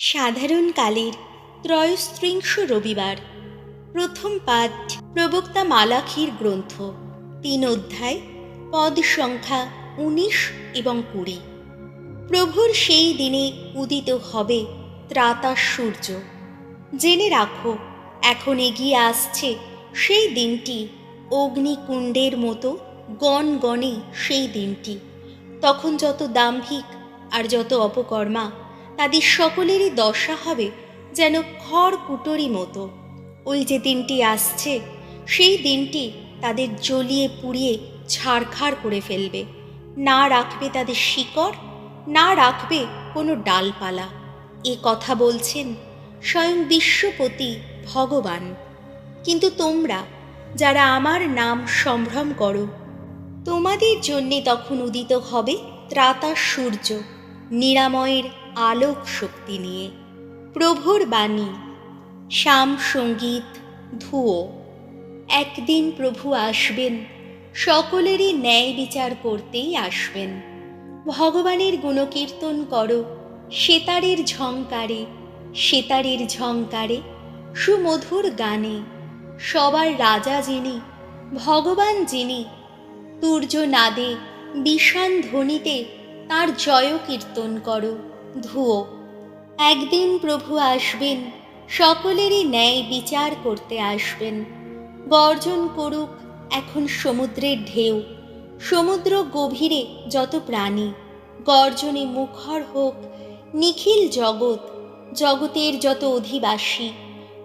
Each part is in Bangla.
সাধারণকালের ত্রয়স্ত্রিংশ রবিবার। প্রথম পাঠ প্রবক্তা মালাখির গ্রন্থ। তিন অধ্যায়, পদ সংখ্যা উনিশ এবং কুড়ি। প্রভুর সেই দিনে উদিত হবে ত্রাতা সূর্য। জেনে রাখো, এখন এগিয়ে আসছে সেই দিনটি। অগ্নিকুণ্ডের মতো গণ গণে সেই দিনটি। তখন যত দাম্ভিক আর যত অপকর্মা তাদের সকলেরই দশা হবে যেন খড় কুটোরি মতো। ওই যে দিনটি আসছে, সেই দিনটি তাদের জ্বলিয়ে পুড়িয়ে ছাড়খাড় করে ফেলবে। না রাখবে তাদের শিকড়, না রাখবে কোনো ডালপালা। এ কথা বলছেন স্বয়ং বিশ্বপতি ভগবান। কিন্তু তোমরা, যারা আমার নাম সম্ভ্রম করো, তোমাদের জন্যে তখন উদিত হবে ত্রাতা সূর্য, নিরাময়ের আলোক শক্তি নিয়ে। প্রভুর বাণী, শ্যাম সংগীত ধুয়ো একদিন প্রভু আসবেন, সকলেরই ন্যায় বিচার করতেই আসবেন। ভগবানের গুণকীর্তন করো, সেতারের ঝংকারে সেতারের ঝংকারে, সুমধুর গানে। সবার রাজা যিনি, ভগবান যিনি তুর্য নাদে বিষান ধ্বনিতে তার জয় কীর্তন করো। ধুয়ো একদিন প্রভু আসবেন, সকলেরই ন্যায় বিচার করতে আসবেন। গর্জন করুক এখন সমুদ্রের ঢেউ, সমুদ্র গভীরে যত প্রাণী, গর্জনে মুখর হোক নিখিল জগৎ, জগতের যত অধিবাসী,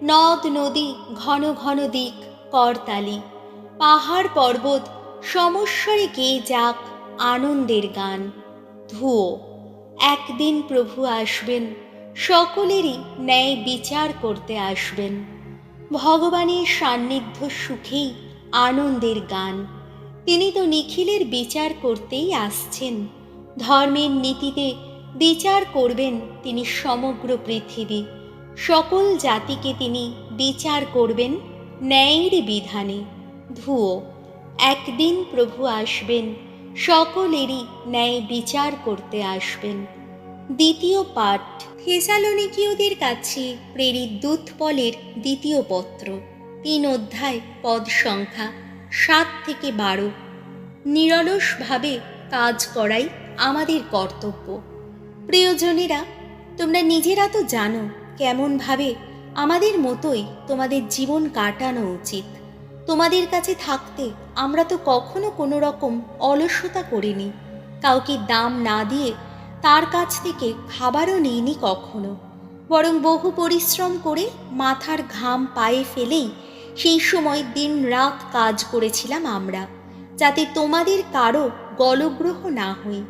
নদ নদী ঘন ঘন দিক করতালি, পাহাড় পর্বত সমস্বরে গেয়ে যাক আনন্দের গান। ধুয়ো একদিন প্রভু আসবেন, সকলেরই ন্যায় বিচার করতে আসবেন। ভগবানের সান্নিধ্য সুখেই আনন্দের গান। তিনি তো নিখিলের বিচার করতেই আসছেন। ধর্মের নীতিতে বিচার করবেন তিনি সমগ্র পৃথিবী। সকল জাতিকে তিনি বিচার করবেন ন্যায়ের বিধানে। ধুয়ো একদিন প্রভু আসবেন সকলেরই ন্যায় বিচার করতে আসবেন। দ্বিতীয় পাঠ, থেসালোনিকীয়দের কাছে প্রেরিত দূতপলের দ্বিতীয় পত্র, তিন অধ্যায়, পদ সংখ্যা সাত থেকে বারো। নিরলসভাবে কাজ করাই আমাদের কর্তব্য। প্রিয়জনেরা, তোমরা নিজেরা তো জানো কেমনভাবে আমাদের মতোই তোমাদের জীবন কাটানো উচিত। তোমাদের কাছে থাকতে আমরা তো কখনো কোনো রকম অলসতা করিনি। কাউকে দাম না দিয়ে তার কাছ থেকে খাবারও নিইনি কখনো। বরং বহু পরিশ্রম করে মাথার ঘাম পায়ে ফেলেই সেই সময় দিন রাত কাজ করেছিলাম আমরা, যাতে তোমাদের কারও গলগ্রহ না হই।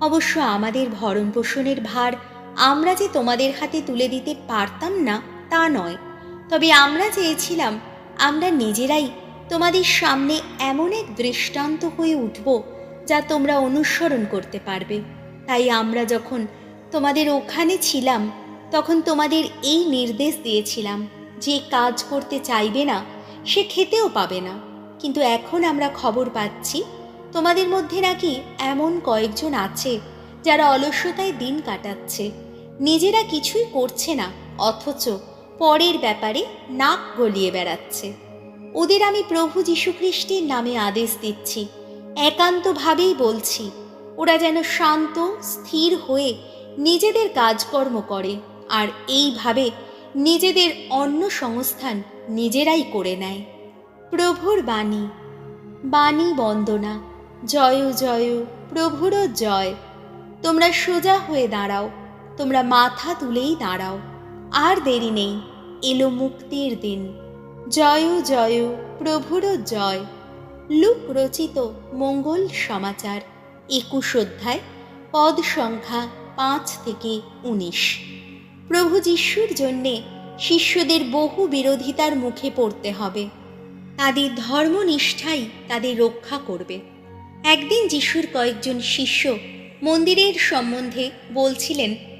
অবশ্য আমাদের ভরণ পোষণের ভার আমরা যে তোমাদের হাতে তুলে দিতে পারতাম না, তা নয়। তবে আমরা চেয়েছিলাম আমরা নিজেরাই তোমাদের সামনে এমন এক দৃষ্টান্ত হয়ে উঠব যা তোমরা অনুসরণ করতে পারবে। তাই আমরা যখন তোমাদের ওখানে ছিলাম, তখন তোমাদের এই নির্দেশ দিয়েছিলাম যে কাজ করতে চাইবে না, সে খেতেও পাবে না। কিন্তু এখন আমরা খবর পাচ্ছি, তোমাদের মধ্যে নাকি এমন কয়েকজন আছে যারা অলস্যতায় দিন কাটাচ্ছে। নিজেরা কিছুই করছে না, অথচ পরের ব্যাপারে নাক গলিয়ে বেড়াচ্ছে। ওদের আমি প্রভু যীশুখ্রিস্টের নামে আদেশ দিচ্ছি। একান্তভাবেই বলছি, ওরা যেন শান্ত, স্থির হয়ে নিজেদের কাজকর্ম করে আর এইভাবে নিজেদের অন্য সংস্থান নিজেরাই করে নেয়। প্রভুর বাণী বাণী বন্দনা জয় জয় প্রভুর জয়। তোমরা সোজা হয়ে দাঁড়াও, তোমরা মাথা তুলেই দাঁড়াও। আর দেরি নেই, এলো মুক্তির দিন। জয় জয়, প্রভুর জয়। লুক রচিত মঙ্গল সমাচার, একুশ অধ্যায়, পদ সংখ্যা পাঁচ থেকে উনিশ। প্রভু যিশুর জন্যে শিষ্যদের বহু বিরোধিতার মুখে পড়তে হবে। তাদের ধর্মনিষ্ঠাই তাদের রক্ষা করবে। একদিন যিশুর কয়েকজন শিষ্য মন্দিরের সম্বন্ধে বলছিলেন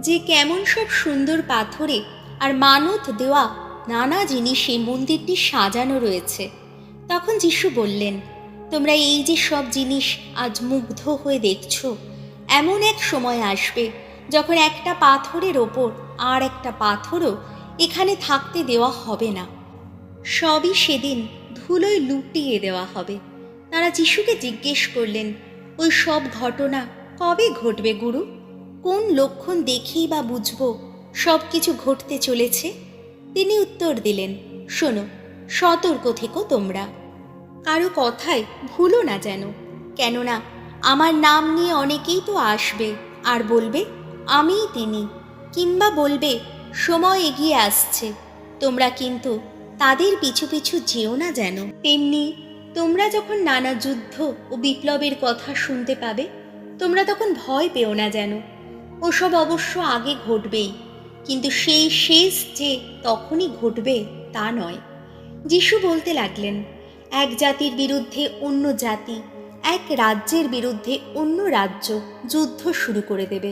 যে কেমন সব সুন্দর পাথরে আর মানত দেওয়া নানা জিনিসে মন্দিরটি সাজানো রয়েছে। তখন যিশু বললেন, তোমরা এই যে সব জিনিস আজ মুগ্ধ হয়ে দেখছ, এমন এক সময় আসবে যখন একটা পাথরের ওপর আর একটা পাথরও এখানে থাকতে দেওয়া হবে না। সবই সেদিন ধুলোয় লুটিয়ে দেওয়া হবে। তারা যিশুকে জিজ্ঞেস করলেন, ওই সব ঘটনা কবে ঘটবে গুরু? কোন লক্ষণ দেখেই বা বুঝব সব কিছু ঘটতে চলেছে? তিনি উত্তর দিলেন, শোনো, সতর্ক থেকো তোমরা। কারও কথায় ভুলো না যেন, কেননা আমার নাম নিয়ে অনেকেই তো আসবে, আর বলবে, আমিই তিনি। কিংবা বলবে, সময় এগিয়ে আসছে, তোমরা কিন্তু তাদের পিছু পিছু যেও না যেন। তেমনি তোমরা যখন নানা যুদ্ধ ও বিপ্লবের কথা শুনতে পাবে, তোমরা তখন ভয় পেও না যেন। ওসব অবশ্য আগে ঘটবেই, কিন্তু সেই শেষ যে তখনই ঘটবে তা নয়। যিশু বলতে লাগলেন, এক জাতির বিরুদ্ধে অন্য জাতি, এক রাজ্যের বিরুদ্ধে অন্য রাজ্য যুদ্ধ শুরু করে দেবে।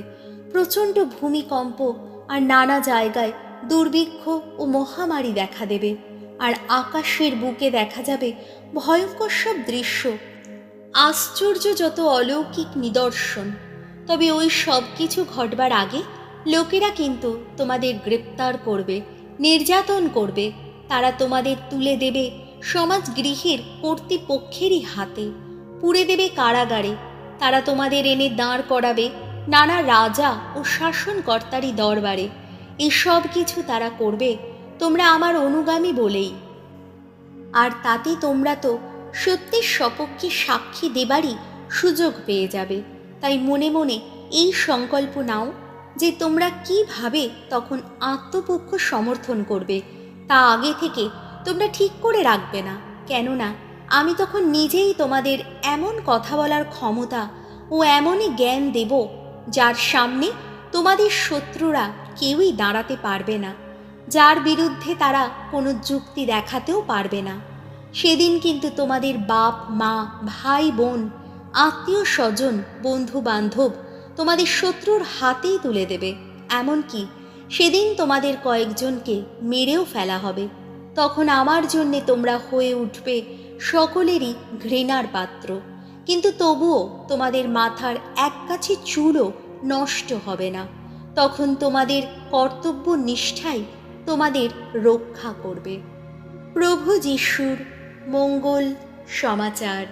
প্রচণ্ড ভূমিকম্প আর নানা জায়গায় দুর্ভিক্ষ ও মহামারী দেখা দেবে, আর আকাশের বুকে দেখা যাবে ভয়ঙ্কর সব দৃশ্য। আশ্চর্য যত অলৌকিক নিদর্শন। তবে ওই সব কিছু ঘটবার আগে লোকেরা কিন্তু তোমাদের গ্রেপ্তার করবে, নির্যাতন করবে, তারা তোমাদের তুলে দেবে সমাজ গৃহের কর্তৃপক্ষেরই হাতে, পুড়ে দেবে কারাগারে, তারা তোমাদের এনে দাঁড় করাবে নানা রাজা ও শাসনকর্তারই দরবারে। এসব কিছু তারা করবে তোমরা আমার অনুগামী বলেই। আর তাতে তোমরা তো সত্যের সপক্ষে সাক্ষী দেবারই সুযোগ পেয়ে যাবে। তাই মনে মনে এই সংকল্প নাও যে তোমরা কীভাবে তখন আত্মপক্ষ সমর্থন করবে। তা আগে থেকে তোমরা ঠিক করে রাখবে না। কেননা আমি তখন নিজেই তোমাদের এমন কথা বলার ক্ষমতা ও এমনই জ্ঞান দেব যার সামনে তোমাদের শত্রুরা কেউই দাঁড়াতে পারবে না। যার বিরুদ্ধে তারা কোনো যুক্তি দেখাতেও পারবে না। সেদিন কিন্তু তোমাদের বাপ, মা, ভাই, বোন আত্মীয় স্বজন, বন্ধু বান্ধব তোমাদের শত্রুর হাতেই তুলে দেবে। এমনকি সেদিন তোমাদের কয়েকজনকে মেরেও ফেলা হবে। তখন আমার জন্যে তোমরা হয়ে উঠবে সকলেরই ঘৃণার পাত্র। কিন্তু তবুও তোমাদের মাথার এক কাছে চুলও নষ্ট হবে না। তখন তোমাদের কর্তব্য নিষ্ঠাই তোমাদের রক্ষা করবে। প্রভু যিশুর মঙ্গল সমাচার।